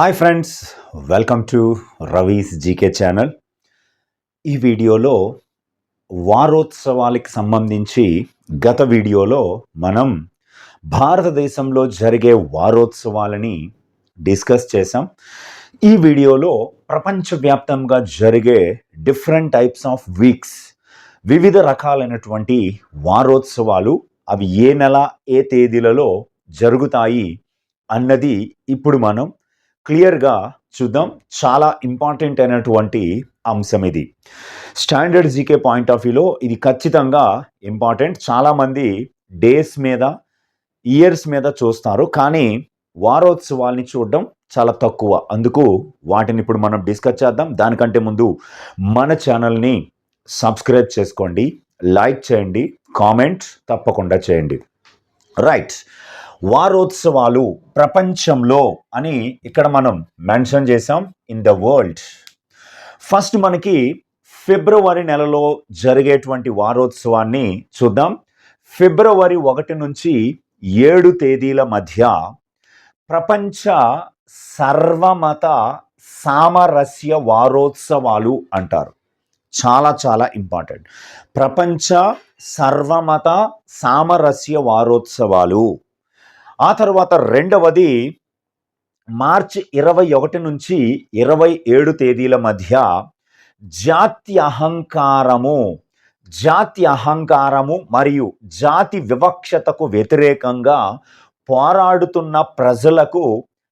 Hi friends welcome to Ravi's G K channel ఈ వీడియోలో వారోత్సవాలకి సంబంధించి గత వీడియోలో మనం భారతదేశంలో జరిగే వారోత్సవాలని డిస్కస్ చేసాం ఈ వీడియోలో ప్రపంచవ్యాప్తంగా జరిగే డిఫరెంట్ టైప్స్ ఆఫ్ వీక్స్ వివిధ రకాలైనటువంటి వారోత్సవాలు అవి ఏ నెల ఏ తేదీలలో జరుగుతాయి అన్నది ఇప్పుడు మనం క్లియర్గా చూద్దాం. చాలా ఇంపార్టెంట్ అయినటువంటి అంశం ఇది. స్టాండర్డ్ జీకే పాయింట్ ఆఫ్ వ్యూలో ఇది ఖచ్చితంగా ఇంపార్టెంట్. చాలామంది డేస్ మీద ఇయర్స్ మీద చూస్తారు. కానీ వారోత్సవాల్ని చూడడం చాలా తక్కువ. అందుకు వాటిని ఇప్పుడు మనం డిస్కస్ చేద్దాం. దానికంటే ముందు మన ఛానల్ని సబ్స్క్రైబ్ చేసుకోండి. లైక్ చేయండి. కామెంట్ తప్పకుండా చేయండి. రైట్. వారోత్సవాలు ప్రపంచంలో అని ఇక్కడ మనం మెన్షన్ చేసాం ఇన్ ద వరల్డ్. ఫస్ట్ మనకి ఫిబ్రవరి నెలలో జరిగేటువంటి వారోత్సవాన్ని చూద్దాం. ఫిబ్రవరి ఒకటి నుంచి ఏడు తేదీల మధ్య ప్రపంచ సర్వమత సామరస్య వారోత్సవాలు అంటారు. చాలా చాలా ఇంపార్టెంట్. ప్రపంచ సర్వమత సామరస్య వారోత్సవాలు ఆ తర్వాత రెండవది మార్చి ఇరవై ఒకటి నుంచి ఇరవై ఏడు తేదీల మధ్య జాతి అహంకారము జాతి అహంకారము మరియు జాతి వివక్షతకు వ్యతిరేకంగా పోరాడుతున్న ప్రజలకు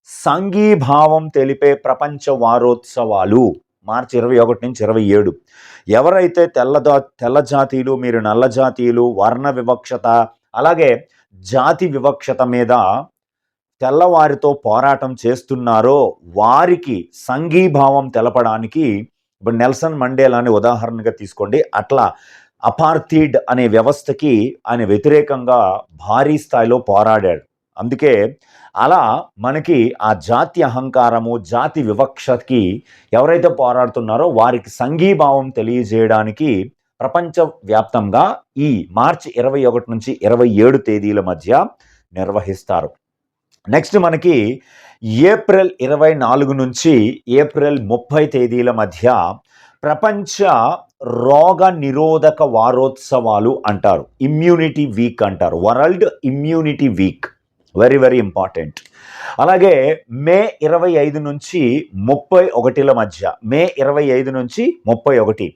సంఘీభావం తెలిపే ప్రపంచ వారోత్సవాలు మార్చి ఇరవై ఒకటి నుంచి ఇరవై ఏడు. ఎవరైతే తెల్లదా తెల్ల జాతీయులు మీరు నల్ల జాతీయులు వర్ణ వివక్షత అలాగే జాతి వివక్షత మీద తెల్లవారితో పోరాటం చేస్తున్నారో వారికి సంఘీభావం తెలపడానికి ఇప్పుడు నెల్సన్ మండేలాని ఉదాహరణగా తీసుకోండి. అట్లా అపార్థీడ్ అనే వ్యవస్థకి ఆయన వ్యతిరేకంగా భారీ స్థాయిలో పోరాడాడు. అందుకే అలా మనకి ఆ జాతి అహంకారము జాతి వివక్షకి ఎవరైతే పోరాడుతున్నారో వారికి సంఘీభావం తెలియజేయడానికి ప్రపంచవ్యాప్తంగా ఈ మార్చి ఇరవై ఒకటి నుంచి ఇరవై ఏడు తేదీల మధ్య నిర్వహిస్తారు. నెక్స్ట్ మనకి ఏప్రిల్ ఇరవై నాలుగు నుంచి ఏప్రిల్ ముప్పై తేదీల మధ్య ప్రపంచ రోగ నిరోధక వారోత్సవాలు అంటారు. ఇమ్యూనిటీ వీక్ అంటారు. World immunity week very very important అలాగే మే ఇరవై ఐదు నుంచి ముప్పై ఒకటిల మధ్య మే ఇరవై ఐదు నుంచి ముప్పై ఒకటి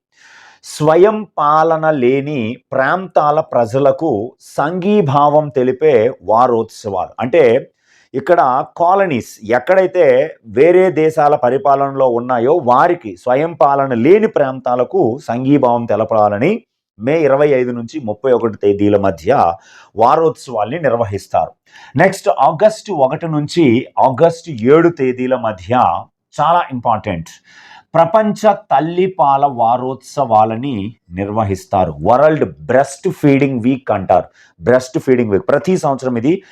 స్వయం పాలన లేని ప్రాంతాల ప్రజలకు సంఘీభావం తెలిపే వారోత్సవాలు. అంటే ఇక్కడ కాలనీస్ ఎక్కడైతే వేరే దేశాల పరిపాలనలో ఉన్నాయో వారికి స్వయం పాలన లేని ప్రాంతాలకు సంఘీభావం తెలపాలని మే ఇరవై ఐదు నుంచి ముప్పై ఒకటి తేదీల మధ్య వారోత్సవాల్ని నిర్వహిస్తారు. నెక్స్ట్ ఆగస్టు ఒకటి నుంచి ఆగస్టు ఏడు తేదీల మధ్య చాలా ఇంపార్టెంట్. ప్రపంచ తల్లిపాల వారోత్సవాలని నిర్వహిస్తారు. వరల్డ్ బ్రెస్ట్ ఫీడింగ్ వీక్ అంటారు. Breast feeding week. ప్రతి సంవత్సరం ఇది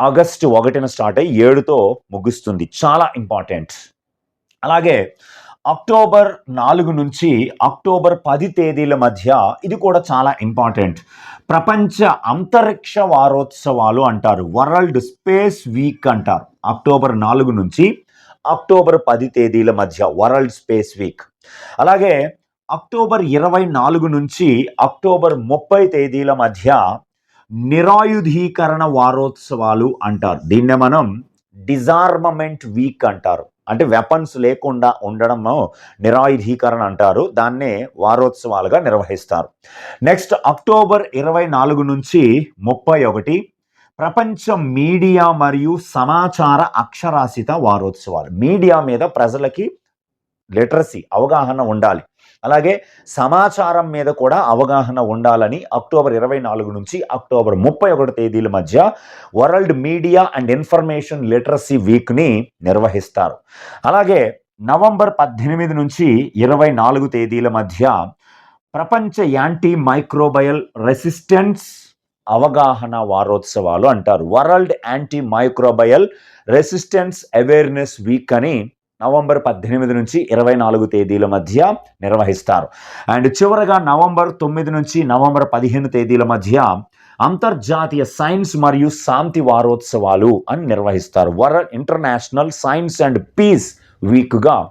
ఆగస్టు ఒకటిన స్టార్ట్ అయ్యి ఏడుతో ముగుస్తుంది. చాలా ఇంపార్టెంట్. అలాగే అక్టోబర్ నాలుగు నుంచి అక్టోబర్ పది తేదీల మధ్య ఇది కూడా చాలా ఇంపార్టెంట్. ప్రపంచ అంతరిక్ష వారోత్సవాలు అంటారు. వరల్డ్ స్పేస్ వీక్ అంటారు. అక్టోబర్ నాలుగు నుంచి అక్టోబర్ పది తేదీల మధ్య వరల్డ్ స్పేస్ వీక్. అలాగే అక్టోబర్ ఇరవై నాలుగు నుంచి అక్టోబర్ ముప్పై తేదీల మధ్య నిరాయుధీకరణ వారోత్సవాలు అంటారు. దీన్నే మనం డిజార్మమెంట్ వీక్ అంటారు. అంటే వెపన్స్ లేకుండా ఉండడం నిరాయుధీకరణ అంటారు. దాన్నే వారోత్సవాలుగా నిర్వహిస్తారు. నెక్స్ట్ అక్టోబర్ ఇరవై నాలుగు నుంచి ముప్పై ఒకటి ప్రపంచ మీడియా మరియు సమాచార అక్షరాస్యత వారోత్సవాలు. మీడియా మీద ప్రజలకి లిటరసీ అవగాహన ఉండాలి. అలాగే సమాచారం మీద కూడా అవగాహన ఉండాలని అక్టోబర్ ఇరవై నాలుగు నుంచి అక్టోబర్ ముప్పై ఒకటి తేదీల మధ్య world media and information literacy వీక్ని నిర్వహిస్తారు. అలాగే నవంబర్ పద్దెనిమిది నుంచి ఇరవై నాలుగు తేదీల మధ్య ప్రపంచ యాంటీ మైక్రోబయల్ రెసిస్టెన్స్ అవగాహన వారోత్సవాలు అంటారు. World antimicrobial resistance awareness week అని నవంబర్ పద్దెనిమిది నుంచి ఇరవై నాలుగు తేదీల మధ్య నిర్వహిస్తారు. అండ్ చివరగా నవంబర్ తొమ్మిది నుంచి నవంబర్ పదిహేను తేదీల మధ్య అంతర్జాతీయ సైన్స్ మరియు శాంతి వారోత్సవాలు అని నిర్వహిస్తారు. World international science and peace వీక్గా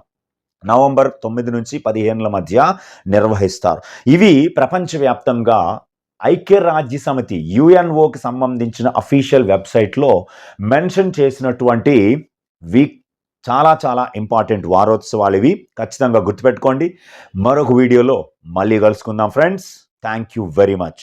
నవంబర్ తొమ్మిది నుంచి పదిహేనుల మధ్య నిర్వహిస్తారు. ఇవి ప్రపంచవ్యాప్తంగా ఐక్యరాజ్య సమితి యుఎన్ఓకి సంబంధించిన అఫీషియల్ వెబ్సైట్లో మెన్షన్ చేసినటువంటి వీక్ చాలా చాలా ఇంపార్టెంట్ వారోత్సవాలు ఇవి ఖచ్చితంగా గుర్తుపెట్టుకోండి. మరొక వీడియోలో మళ్ళీ కలుసుకుందాం friends. Thank you very much.